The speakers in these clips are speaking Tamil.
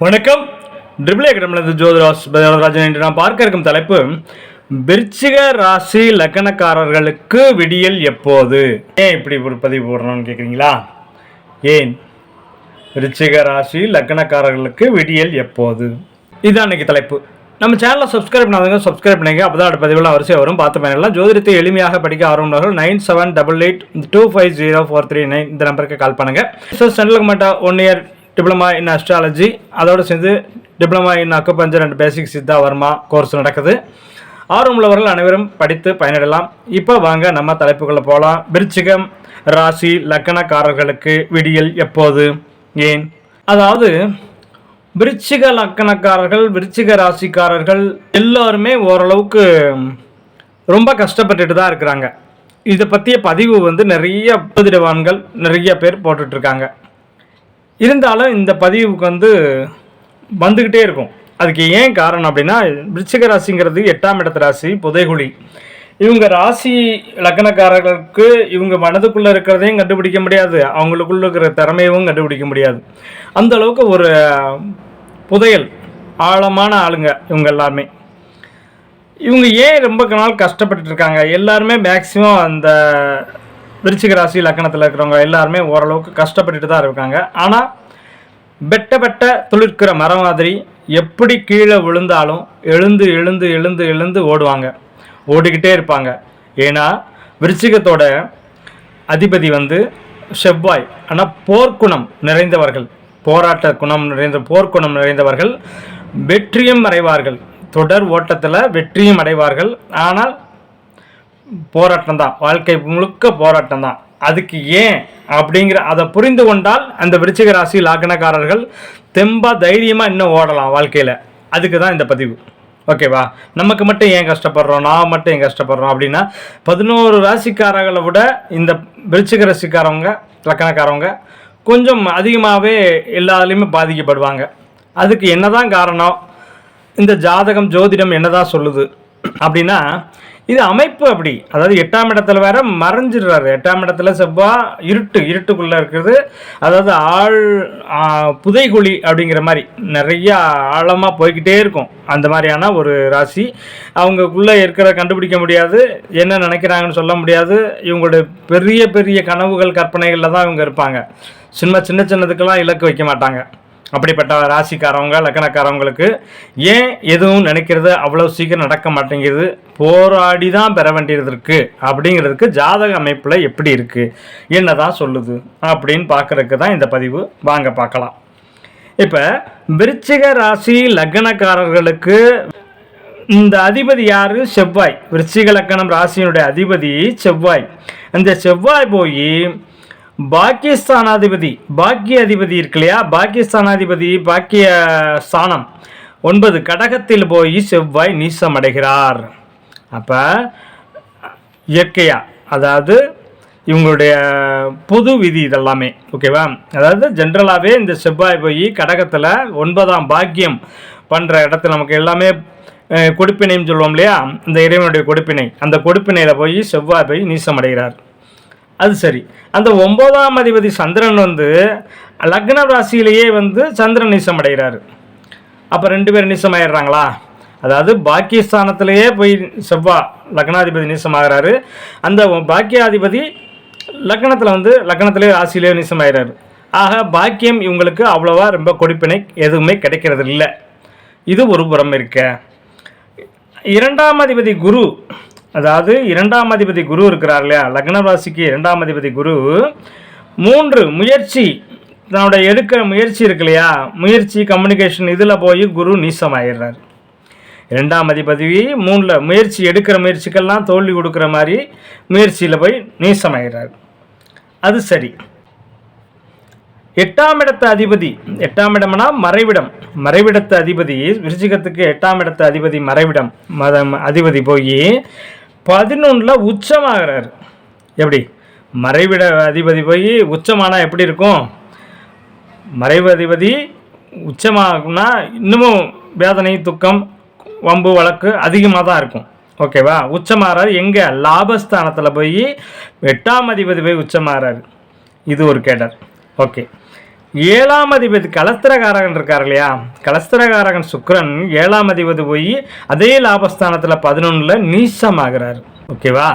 வணக்கம். ட்ரிபிள் ஏகடமிலிருந்து ஜோதிராஸ் ராஜன் என்று நான் பார்க்க இருக்கும் தலைப்பு விருச்சிக ராசி லக்கணக்காரர்களுக்கு விடியல் எப்போது? ஏன் இப்படி ஒரு பதிவு போடணும்னு கேட்குறீங்களா ஏன்? விருச்சிக ராசி லக்கணக்காரர்களுக்கு விடியல் எப்போது? இதுதான் இன்னைக்கு தலைப்பு. நம்ம சேனலை சப்ஸ்கிரைப் பண்ணாதவங்க சப்ஸ்கிரைப் பண்ணிங்க அப்போ தான் பதிவுலாம் வரிசையாக வரும். பார்த்து பயனெல்லாம் ஜோதிடத்தை எளிமையாக படிக்க ஆரம்பினார்கள் nine seven double eight two five zero four three nine இந்த நம்பருக்கு கால் பண்ணுங்கள் ஸோ சென்ட்ரல் மட்டும் one year diploma in astrology அதோடு சேர்ந்து diploma in acupuncture and basic Siddha Varma course நடக்குது. ஆர்வமுள்ளவர்கள் அனைவரும் படித்து பயனிடலாம் இப்போ வாங்க நம்ம தலைப்புக்குள்ளே போகலாம். விருச்சிகம் ராசி லக்கணக்காரர்களுக்கு விடியல் எப்போது? ஏன்? அதாவது விருச்சிக லக்கணக்காரர்கள் விருச்சிக ராசிக்காரர்கள் எல்லாருமே ஓரளவுக்கு ரொம்ப கஷ்டப்பட்டுட்டு தான் இருக்கிறாங்க. இதை பற்றிய பதிவு வந்து நிறைய புதிரவான்கள் நிறைய பேர் போட்டுட்ருக்காங்க இருந்தாலும் இந்த பதிவுக்கு வந்து வந்துக்கிட்டே இருக்கும். அதுக்கு ஏன் காரணம் அப்படின்னா விருச்சிக ராசிங்கிறது எட்டாம் இடத்து ராசி புதைகுழி. இவங்க ராசி லக்னக்காரர்களுக்கு இவங்க மனதுக்குள்ளே இருக்கிறதையும் கண்டுபிடிக்க முடியாது. அவங்களுக்குள்ள இருக்கிற திறமையவும் கண்டுபிடிக்க முடியாது. அந்த அளவுக்கு ஒரு புதையல் ஆழமான ஆளுங்க இவங்க எல்லாருமே. இவங்க ஏன் ரொம்ப நாள் கஷ்டப்பட்டுட்டு இருக்காங்க? எல்லாருமே மேக்சிமம் அந்த விருச்சிக ராசி லக்கணத்தில் இருக்கிறவங்க எல்லாருமே ஓரளவுக்கு கஷ்டப்பட்டுட்டு தான் இருக்காங்க. ஆனால் பெட்ட பெட்ட துளிர்க்கிற மரம் மாதிரி எப்படி கீழே விழுந்தாலும் எழுந்து எழுந்து எழுந்து எழுந்து ஓடுவாங்க. ஓடிக்கிட்டே இருப்பாங்க. ஏன்னா விருச்சிகத்தோட அதிபதி வந்து செவ்வாய். ஆனால் போர்க்குணம் நிறைந்தவர்கள் போராட்ட குணம் நிறைந்த போர்க்குணம் நிறைந்தவர்கள் வெற்றியும் அடைவார்கள். தொடர் ஓட்டத்தில் வெற்றியும் அடைவார்கள். ஆனால் போராட்டம் தான் வாழ்க்கை முழுக்க போராட்டம் தான் அதுக்கு ஏன் அப்படிங்கிற அதை புரிந்து கொண்டால் அந்த விருச்சிக ராசி லாக்கணக்காரர்கள் தெம்பாக தைரியமாக இன்னும் ஓடலாம் வாழ்க்கையில். அதுக்கு தான் இந்த பதிவு. ஓகேவா நமக்கு மட்டும் ஏன் கஷ்டப்படுறோம்? நான் மட்டும் ஏன் கஷ்டப்படுறோம்? அப்படின்னா பதினோரு ராசிக்காரர்களை விட இந்த விருச்சிக ராசிக்காரவங்க லக்கணக்காரவங்க கொஞ்சம் அதிகமாகவே எல்லாத்துலேயுமே பாதிக்கப்படுவாங்க. அதுக்கு என்னதான் காரணம்? இந்த ஜாதகம் ஜோதிடம் என்னதான் சொல்லுது? அப்படின்னா இது அமைப்பு அப்படி. அதாவது எட்டாம் இடத்துல வேற மறைஞ்சிடுறாரு. எட்டாம் இடத்துல செவ்வாய் இருட்டு இருட்டுக்குள்ளே இருக்கிறது. அதாவது ஆள் புதைகுழி அப்படிங்கிற மாதிரி நிறைய ஆழமாக போய்கிட்டே இருக்கும். அந்த மாதிரியான ஒரு ராசி. அவங்களுக்குள்ளே இருக்கிற கண்டுபிடிக்க முடியாது. என்ன நினைக்கிறாங்கன்னு சொல்ல முடியாது. இவங்களுடைய பெரிய பெரிய கனவுகள் கற்பனைகளில் தான் இவங்க இருப்பாங்க. சின்ன சின்ன சின்னதுக்கெல்லாம் இலக்கு வைக்க மாட்டாங்க. அப்படிப்பட்ட ராசிக்காரவங்க லக்கணக்காரவங்களுக்கு ஏன் எதுவும் நினைக்கிறது அவ்வளோ சீக்கிரம் நடக்க மாட்டேங்குது போராடி தான் பெற வேண்டியது இருக்குது அப்படிங்கிறதுக்கு ஜாதக அமைப்பில் எப்படி இருக்கு? என்னதான் சொல்லுது? அப்படின்னு பார்க்குறதுக்கு தான் இந்த பதிவு. வாங்க பார்க்கலாம். இப்போ விருச்சிக ராசி லக்னக்காரர்களுக்கு இந்த அதிபதி யார்? செவ்வாய். விருச்சிக லக்கணம் ராசியினுடைய அதிபதி செவ்வாய். இந்த செவ்வாய் போய் பாகிஸ்தானாதிபதி பாக்கிய அதிபதி இருக்கு இல்லையா பாகிஸ்தானாதிபதி பாக்கிய ஸ்தானம் ஒன்பது கடகத்தில் போய் செவ்வாய் நீசம் அடைகிறார் அப்போ இயற்கையாக அதாவது இவங்களுடைய பொது விதி இதெல்லாமே ஓகேவா? அதாவது ஜென்ரலாகவே இந்த செவ்வாய் போய் கடகத்தில் ஒன்பதாம் பாக்கியம் பண்ணுற இடத்துல நமக்கு எல்லாமே கொடுப்பினைன்னு சொல்லுவோம் இல்லையா? இந்த இறைவனுடைய கொடுப்பினை. அந்த கொடுப்பினையில் போய் செவ்வாய் போய் நீசம் அடைகிறார் அது சரி. அந்த ஒம்போதாம் அதிபதி சந்திரன் வந்து லக்ன ராசியிலேயே வந்து சந்திரன் நீசம் அடைகிறாரு அப்போ ரெண்டு பேரும் நீசம் ஆயிடுறாங்களா அதாவது பாக்கியஸ்தானத்திலேயே போய் செவ்வா லக்னாதிபதி நீசமாகிறாரு. அந்த பாக்கியாதிபதி லக்னத்தில் வந்து லக்னத்திலே ராசியிலே நீசமாயிறாரு. ஆக பாக்கியம் இவங்களுக்கு அவ்வளோவா ரொம்ப கொடுப்பினை எதுவுமே கிடைக்கிறது இல்லை இது ஒரு புறம் இருக்க. இரண்டாம் அதிபதி குரு அதாவது இரண்டாம் அதிபதி குரு இருக்கிறார் இல்லையா? லக்ன ராசிக்கு இரண்டாம் அதிபதி குரு. மூன்று முயற்சி. தன்னோட எடுக்கிற முயற்சி இருக்கு இல்லையா? முயற்சி கம்யூனிகேஷன் இதில் போய் குரு நீசமாயிடுறார். இரண்டாம் அதிபதி மூணில் முயற்சி எடுக்கிற முயற்சிக்கெல்லாம் தோல்வி கொடுக்குற மாதிரி முயற்சியில் போய் நீசமாயிடுறார். அது சரி. எட்டாம் இடத்து அதிபதி எட்டாம் இடம்னா மறைவிடம். மறைவிடத்து அதிபதி விருச்சிகத்துக்கு எட்டாம் இடத்து அதிபதி மறைவிடம். மதம் அதிபதி போய் பதினொன்றில் உச்சமாகிறார். எப்படி? மறைவிட அதிபதி போய் உச்சமானால் எப்படி இருக்கும்? மறைவு அதிபதி உச்சமாகும்னா இன்னமும் வேதனை துக்கம் வம்பு வழக்கு அதிகமாக தான் இருக்கும். ஓகேவா உச்சமாறாரு. எங்கே? லாபஸ்தானத்தில் போய் எட்டாம் அதிபதி போய் உச்சமாறாரு. இது ஒரு கேடர். ஓகே ஏழாம் அதிபதி கலஸ்திரகாரகன் இருக்கார் இல்லையா? கலஸ்திரகாரகன் சுக்ரன் ஏழாம் அதிபதி போய் அதே லாபஸ்தானத்தில் பதினொன்றில் நீசமாகிறார். ஓகேவா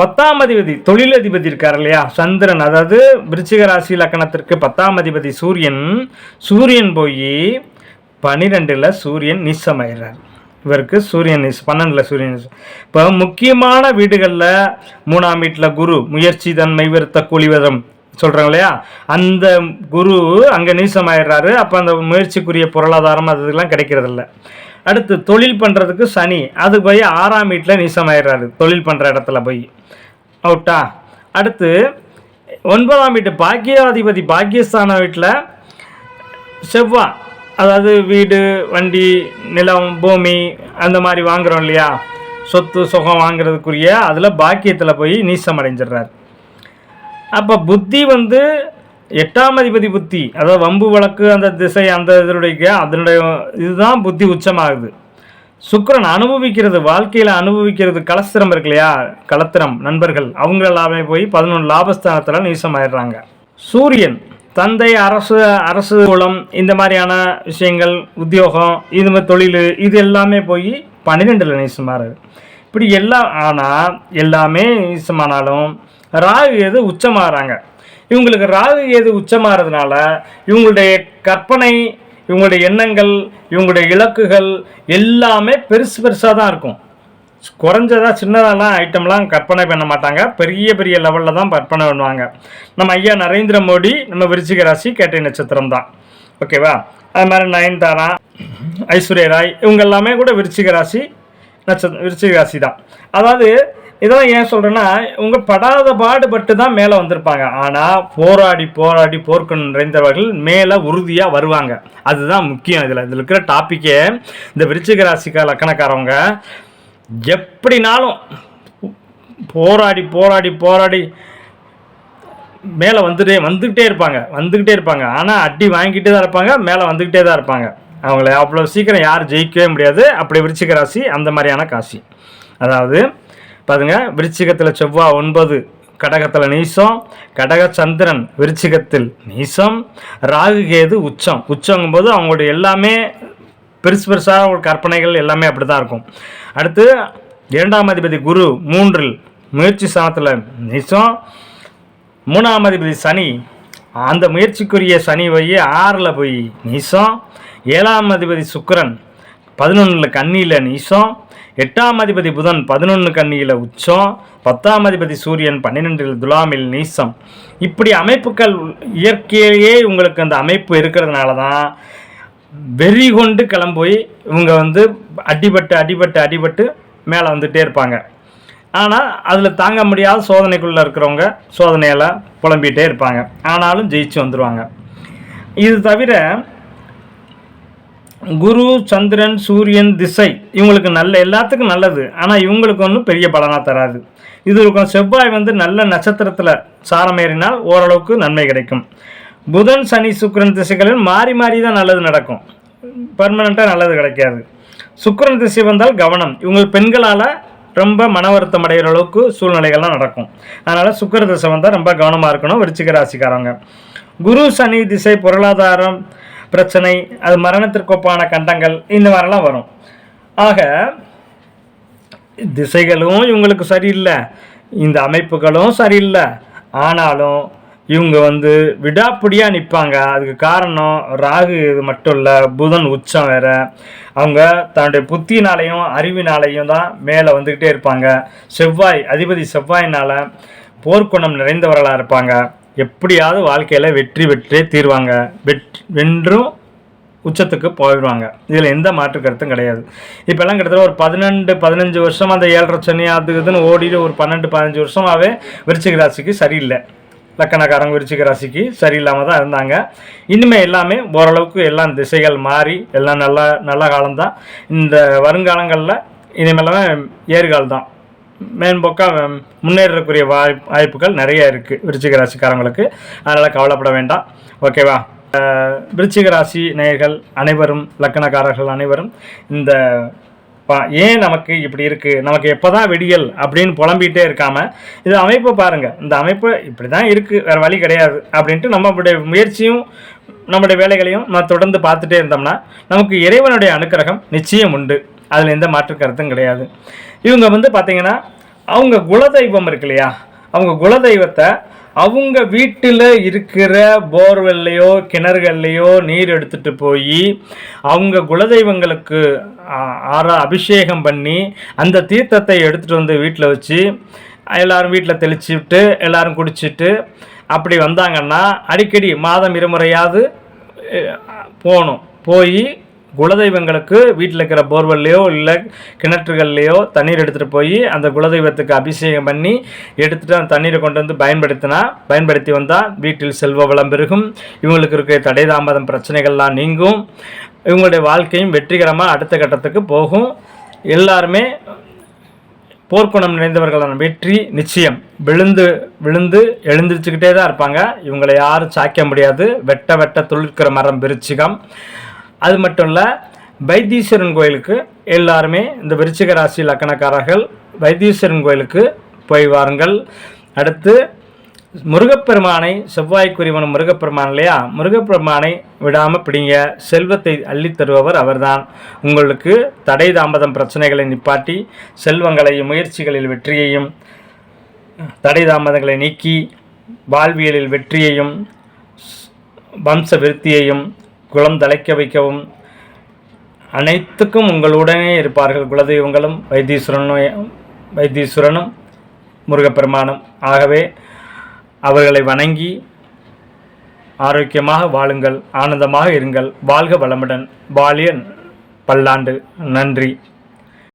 பத்தாம் அதிபதி தொழில் அதிபதி இருக்கார் இல்லையா? சந்திரன் அதாவது விருச்சிக ராசி லக்கணத்திற்கு பத்தாம் அதிபதி சூரியன். சூரியன் போய் பனிரெண்டில் சூரியன் நீசமாயிடுறார் இவருக்கு சூரியன் நீஸ் பன்னெண்டில் சூரியன் இப்போ முக்கியமான வீடுகளில் மூணாம் வீட்டில் குரு முயற்சி தன்மை விருத்த கூலிவதம் சொல்கிறாங்க இல்லையா அந்த குரு அங்கே நீசமாயிடுறாரு. அப்போ அந்த முயற்சிக்குரிய பொருளாதாரம் அது இதெல்லாம் கிடைக்கிறதில்ல. அடுத்து தொழில் பண்ணுறதுக்கு சனி. அது போய் ஆறாம் வீட்டில் நீசமாயிடுறாரு. தொழில் பண்ணுற இடத்துல போய். அவுட்டா அடுத்து ஒன்பதாம் வீட்டு பாக்கியாதிபதி பாக்கியஸ்தான வீட்டில் செவ்வா. அதாவது வீடு வண்டி நிலம் பூமி அந்த மாதிரி வாங்குறோம் இல்லையா? சொத்து சுகம் வாங்குறதுக்குரிய அதில் பாக்கியத்தில் போய் நீசம் அடைஞ்சிடுறாரு அப்போ புத்தி வந்து எட்டாம் அதிபதி புத்தி அதாவது வம்பு வழக்கு அந்த திசை அந்த இதனுடைய அதனுடைய இதுதான் புத்தி உச்சமாகுது. சுக்கரன் அனுபவிக்கிறது வாழ்க்கையில் அனுபவிக்கிறது கலஸ்திரம் இருக்கு இல்லையா? கலத்திரம் நண்பர்கள் அவங்க எல்லாமே போய் பதினொன்று லாபஸ்தானத்தில் நீசமாயிடுறாங்க. சூரியன் தந்தை அரசு அரசு குளம் இந்த மாதிரியான விஷயங்கள் உத்தியோகம் இது மாதிரி தொழில் இது எல்லாமே போய் பன்னிரெண்டில் நீசமாறுது இப்படி எல்லாம் ஆனால் எல்லாமே நீசமானாலும் ராகு எது உச்சமாகறாங்க இவங்களுக்கு ராகு எது உச்சமாகறதுனால இவங்களுடைய கற்பனை இவங்களுடைய எண்ணங்கள் இவங்களுடைய இலக்குகள் எல்லாமே பெருசு பெருசாக தான் இருக்கும். குறைஞ்சதாக சின்னதாலாம் ஐட்டம்லாம் கற்பனை பண்ண மாட்டாங்க. பெரிய பெரிய லெவலில் தான் கற்பனை பண்ணுவாங்க. நம்ம ஐயா நரேந்திர மோடி நம்ம விருச்சிக ராசி கேட்டை நட்சத்திரம் தான். ஓகேவா அது மாதிரி நயன்தாரா ஐஸ்வர்யா ராய் இவங்க எல்லாமே கூட விருச்சிக ராசி நட்சத்திரம் விருச்சிக ராசி தான். அதாவது இதெல்லாம் ஏன் சொல்கிறேன்னா இவங்க படாத பாடுபட்டு தான் மேலே வந்திருப்பாங்க. ஆனால் போராடி போராடி போர்க்கணும் நிறைந்தவர்கள் மேலே உறுதியாக வருவாங்க. அதுதான் முக்கியம் இதில். இதில் இருக்கிற டாப்பிக்கே இந்த விருச்சிக ராசிக்கா லக்கணக்காரவங்க எப்படினாலும் போராடி போராடி போராடி மேலே வந்துட்டே வந்துக்கிட்டே இருப்பாங்க. வந்துக்கிட்டே இருப்பாங்க. ஆனால் அடி வாங்கிட்டே தான் இருப்பாங்க. மேலே வந்துக்கிட்டே தான் இருப்பாங்க. அவங்கள அவ்வளோ சீக்கிரம் யாரும் ஜெயிக்கவே முடியாது. அப்படி விருச்சிக ராசி அந்த மாதிரியான காசி. அதாவது பாருங்க விருச்சிகத்தில் செவ்வாய் ஒன்பது கடகத்தில் நீசம் கடக சந்திரன் விருச்சிகத்தில் நீசம் ராகு கேது உச்சம். உச்சங்கும்போது அவங்களுடைய எல்லாமே பெருசு பெருசாக ஒரு கற்பனைகள் எல்லாமே அப்படி தான் இருக்கும். அடுத்து இரண்டாம் அதிபதி குரு மூன்றில் முயற்சி ஸ்தானத்தில் நீசம் மூணாம் அதிபதி சனி. அந்த முயற்சிக்குரிய சனி போய் ஆறில் போய் நீசம் ஏழாம் அதிபதி சுக்கரன் பதினொன்றில் கன்னியில் நீசம் எட்டாம் அதிபதி புதன் பதினொன்று கன்னியில் உச்சம் பத்தாம் அதிபதி சூரியன் பன்னிரெண்டில் துலாமில் நீசம். இப்படி அமைப்புகள் இயற்கையிலேயே உங்களுக்கு அந்த அமைப்பு இருக்கிறதுனால தான் வெறி கொண்டு கிளம்போய் இவங்க வந்து அடிபட்டு அடிபட்டு அடிபட்டு மேலே வந்துகிட்டே இருப்பாங்க. ஆனால் அதில் தாங்க முடியாத சோதனைக்குள்ளே இருக்கிறவங்க சோதனையில் புலம்பிகிட்டே இருப்பாங்க. ஆனாலும் ஜெயிச்சு வந்துடுவாங்க இது தவிர குரு சந்திரன் சூரியன் திசை இவங்களுக்கு நல்ல எல்லாத்துக்கும் நல்லது. ஆனால் இவங்களுக்கு ஒன்றும் பெரிய பலனாக தராது. இது இருக்கும். செவ்வாய் வந்து நல்ல நட்சத்திரத்தில் சாரம் ஏறினால் ஓரளவுக்கு நன்மை கிடைக்கும். புதன் சனி சுக்கரன் திசைகளில் மாறி மாறி தான் நல்லது நடக்கும். பர்மனெண்ட்டாக நல்லது கிடைக்காது. சுக்கரன் திசை வந்தால் கவனம். இவங்க பெண்களால் ரொம்ப மன வருத்தம் அடைகிற அளவுக்கு சூழ்நிலைகள்லாம் நடக்கும். அதனால் சுக்கர திசை வந்தால் ரொம்ப கவனமாக இருக்கணும். விருச்சிக ராசிக்காரங்க. குரு சனி திசை பொருளாதாரம் பிரச்சனை அது மரணத்திற்கொப்பான கண்டங்கள் இந்த மாதிரிலாம் வரும். ஆக திசைகளும் இவங்களுக்கு சரியில்லை. இந்த அமைப்புகளும் சரியில்லை. ஆனாலும் இவங்க வந்து விடாப்பிடியாக நிற்பாங்க அதுக்கு காரணம் ராகு இது மட்டும் இல்லை. புதன் உச்சம் வேற. அவங்க தன்னுடைய புத்தினாலையும் அறிவினாலையும் தான் மேலே வந்துக்கிட்டே இருப்பாங்க. செவ்வாய் அதிபதி செவ்வாயினால் போர்க்குணம் நிறைந்தவர்களாக இருப்பாங்க. எப்படியாவது வாழ்க்கையில் வெற்றி பெற்றே தீர்வாங்க. வெற்றி வென்றும் உச்சத்துக்கு போயிடுவாங்க. இதில் எந்த மாற்று கருத்தும் கிடையாது. இப்போல்லாம் கிட்டத்தட்ட ஒரு பதினெண்டு பதினஞ்சு வருஷம் அந்த ஏழரை சனி அது இதுன்னு ஓடிட்டு ஒரு பன்னெண்டு பதினஞ்சு வருஷமாகவே விருச்சிக ராசிக்கு சரியில்லை. லக்கணக்காரங்க விருச்சிக ராசிக்கு சரியில்லாமல் தான் இருந்தாங்க. இனிமேல் எல்லாமே ஓரளவுக்கு எல்லாம் திசைகள் மாறி எல்லாம் நல்ல நல்ல காலம்தான். இந்த வருங்காலங்களில் இனிமேலாமே ஏறுகால் தான் மேம்போக்காக முன்னேறக்கூடிய வாய் வாய்ப்புகள் நிறைய இருக்குது விருச்சிக ராசிக்காரங்களுக்கு. அதனால் கவலைப்பட வேண்டாம். ஓகேவா விருச்சிக ராசி நேயர்கள் அனைவரும் லக்கணக்காரர்கள் அனைவரும் இந்த பா- ஏன் நமக்கு இப்படி இருக்குது நமக்கு எப்போ தான் வெடியல் அப்படின்னு புலம்பிகிட்டே இருக்காமல் இது அமைப்பை பாருங்கள் இந்த அமைப்பு இப்படி தான் இருக்குது வேறு வழி கிடையாது அப்படின்ட்டு நம்மளுடைய முயற்சியும் நம்முடைய வேலைகளையும் நம்ம தொடர்ந்து பார்த்துட்டே இருந்தோம்னா நமக்கு இறைவனுடைய அனுக்கிரகம் நிச்சயம் உண்டு. அதில் எந்த மாற்று கருத்தும் கிடையாது. இவங்க வந்து பார்த்திங்கன்னா அவங்க குலதெய்வம் இருக்கு இல்லையா? அவங்க குலதெய்வத்தை அவங்க வீட்டில் இருக்கிற போர்வெல்லையோ கிணறுகள்லையோ நீர் எடுத்துட்டு போய் அவங்க குலதெய்வங்களுக்கு ஆறா அபிஷேகம் பண்ணி அந்த தீர்த்தத்தை எடுத்துகிட்டு வந்து வீட்டில் வச்சு எல்லோரும் வீட்டில் தெளிச்சு விட்டு எல்லோரும் குடிச்சிட்டு அப்படி வந்தாங்கன்னா அடிக்கடி மாதம் இருமுறையாவது போகணும். போய் குலதெய்வங்களுக்கு வீட்டில் இருக்கிற போர்வெல்லையோ இல்லை கிணற்றுகள்லையோ தண்ணீர் எடுத்துகிட்டு போய் அந்த குலதெய்வத்துக்கு அபிஷேகம் பண்ணி எடுத்துகிட்டு அந்த தண்ணீரை கொண்டு வந்து பயன்படுத்தினா பயன்படுத்தி வந்தால் வீட்டில் செல்வ வளம் பெருகும். இவங்களுக்கு இருக்கிற தடை தாமதம் பிரச்சனைகள்லாம் நீங்கும். இவங்களுடைய வாழ்க்கையும் வெற்றிகரமாக அடுத்த கட்டத்துக்கு போகும். எல்லாருமே போர்க்குணம் நிறைந்தவர்களான வெற்றி நிச்சயம். விழுந்து விழுந்து எழுந்திரிச்சுக்கிட்டே தான் இருப்பாங்க. இவங்களை யாரும் சாய்க்க முடியாது. வெட்ட வெட்ட துளிர்க்கிற மரம் விருச்சிகம். அது மட்டும் இல்லை வைத்தீஸ்வரன் கோயிலுக்கு எல்லாருமே இந்த விருச்சிக ராசி லக்கணக்காரர்கள் வைத்தீஸ்வரன் கோயிலுக்கு போய் வாருங்கள். அடுத்து முருகப்பெருமானை செவ்வாய்க்குரிவனும் முருகப்பெருமான் இல்லையா? முருகப்பெருமானை விடாமல் பிடிங்க. செல்வத்தை அள்ளி தருபவர் அவர்தான். உங்களுக்கு தடை தாமதம் பிரச்சனைகளை நிப்பாட்டி செல்வங்களையும் முயற்சிகளில் வெற்றியையும் தடை தாமதங்களை நீக்கி வாழ்வியலில் வெற்றியையும் வம்ச விருத்தியையும் குளம் தலைக்க வைக்கவும். அனைத்துக்கும் உங்களுடனே இருப்பார்கள் குலதெய்வங்களும் வைத்தீஸ்வரனும் வைத்தீஸ்வரனும் முருகப்பெருமானும். ஆகவே அவர்களை வணங்கி ஆரோக்கியமாக வாழுங்கள் ஆனந்தமாக இருங்கள். வாழ்க வளமுடன். வாழியன் பல்லாண்டு. நன்றி.